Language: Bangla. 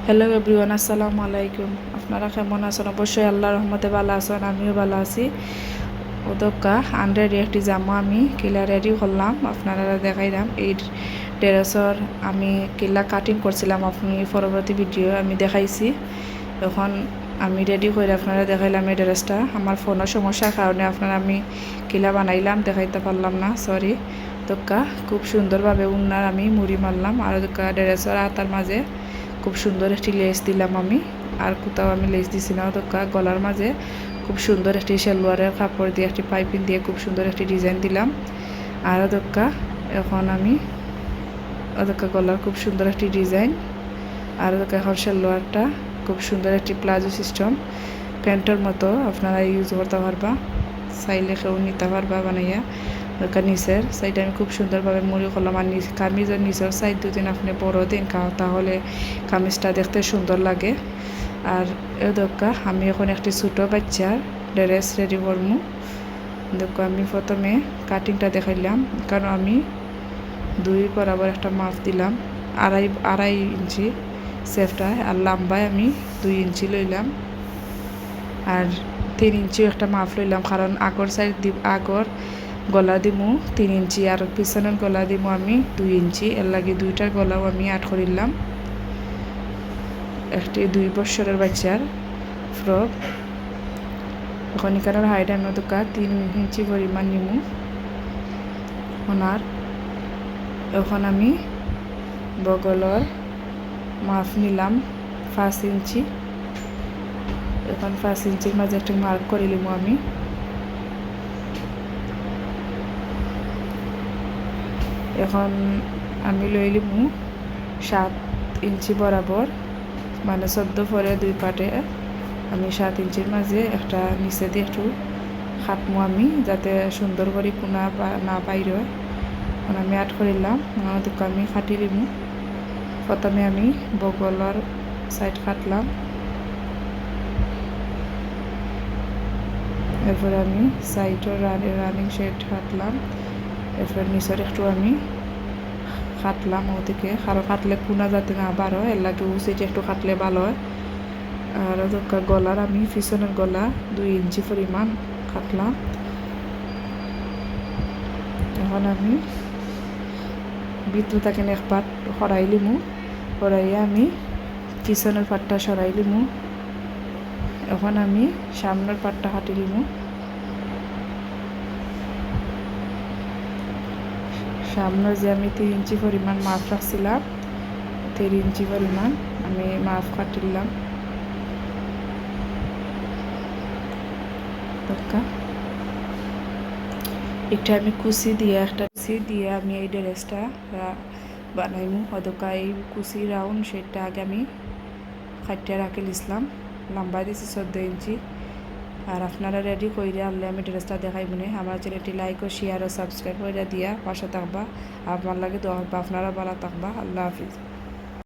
হ্যালো এভরিওয়ান আসসালামু আলাইকুম আপনারা কেমন আছেন অবশ্যই আল্লাহ রহমতে ভালো আছেন আমিও ভালো আছি ওদকা আন্ডার একটি জামা আমি কিলা রেডি করলাম আপনারা দেখাইলাম এই ড্রেসর আমি কিলা কাটিং করছিলাম আপনি পরবর্তী ভিডিও আমি দেখাইছি এখন আমি রেডি করে আপনারা দেখাইলাম এই ড্রেসটা আমার ফোনের সমস্যার কারণে আপনারা আমি কিলা বানাইলাম দেখাইতে পারলাম না সরি দোকা খুব সুন্দরভাবে উন্নার আমি মুড়ি মারলাম আর দোকা ড্রেসর আতার মাঝে খুব সুন্দর একটি লেস দিলাম আমি। আর কোথাও আমি লেস দিছি না দোকা গলার মাঝে খুব সুন্দর একটি সেলোয়ারের কাপড় দিয়ে, একটি পাইপিং দিয়ে খুব সুন্দর একটি ডিজাইন দিলাম। আর দোকা এখন আমি ওদকা গলার খুব সুন্দর একটি ডিজাইন আর ওদকা এখন সেলোয়ারটা খুব সুন্দর একটি প্লাজো সিস্টেম প্যান্টের মতো আপনারা ইউজ করতে পারবা, চাইলে কেউ নিতে পারবা বানাইয়া। ওটা নিচের সাইড আমি খুব সুন্দরভাবে মুড়ি করলাম। আর নিচ কামিজের নিচের সাইড দুদিন আপনি বড় দিন তাহলে কামিজটা দেখতে সুন্দর লাগে। আর এ দোকা আমি এখন একটি ছোটো বাচ্চার ড্রেস রেডি করব দেখো, আমি প্রথমে কাটিংটা দেখাইলাম। কারণ আমি দুই বরাবর একটা মাপ দিলাম। আড়াই আড়াই ইঞ্চি সেফটায় আর লম্বায় আমি দুই ইঞ্চি লইলাম। আর তিন ইঞ্চিও একটা মাপ লইলাম। কারণ আগর সাইড দি আগর গলা দিমু তিন ইঞ্চি, আর পিছনের গলা দিমু আমি দুই ইঞ্চি। এর লাগে দুইটার গলাও আমি আট করিলাম। একটি দুই বছরের বাচ্চার ফ্রক এখন এখানের হাইট আমি দোকা তিন ইঞ্চি পরিমাণ নিমু। ওনার, এখন আমি বগলর মাফ নিলাম পাঁচ ইঞ্চি। এখন পাঁচ ইঞ্চির মাঝে একটা মার্ক করে নিব আমি। এখন আমি লই লিমু সাত ইঞ্চি বরাবর মানে চোদ্দ পরে দুই পাটে। আমি সাত ইঞ্চির মাঝে একটা নিচে দিয়ে একটু খাটমু আমি, যাতে সুন্দর করে কোনা না বাইর আমি আট করিলাম ওদিকে আমি খাটি লিমু প্রথমে আমি বগলর সাইড কাটলাম। এরপরে আমি সাইডের রানিং শেড কাটলাম। এরপর নিচের একটু আমি কাটলাম ওদিকে কারণ কাটলে কোনা যাতে না বার হয় এর লাগে উচিত একটু কাটলে ভালো হয় আর গলার আমি পিছনের গলা, দুই ইঞ্চি পরিমাণ কাটলাম এখন আমি ভিতরে থাকেন এক পাট সরাই লিমু। সরাইয়ে আমি পিছনের পাটটা সরাই লিমু। এখন আমি সামনের পাটটা হাঁটি লিমু। সামনে যে আমি তিন ইঞ্চি পরিমাণ মাছ রাখছিলাম তিন ইঞ্চি পরিমাণ আমি মাছ কাটিলাম। একটা আমি কুচি দিয়ে একটা কুচি দিয়ে আমি এই ড্রেসটা বানাইমু। অদকা এই কুচি রাউন্ড সেটা আগে আমি খাটিয়ে রাখি লিসলাম লম্বা দিয়েছি চোদ্দ ইঞ্চি। আর আপনারা রেডি করে আনলে আমি ড্রেসটা দেখাই মনে আমার চ্যানেলটি লাইক ও শেয়ার ও সাবস্ক্রাইব করে দিয়া পাশে থাকবা। আমার লাগে আপনারা ভালো থাকবা। আল্লাহ হাফিজ।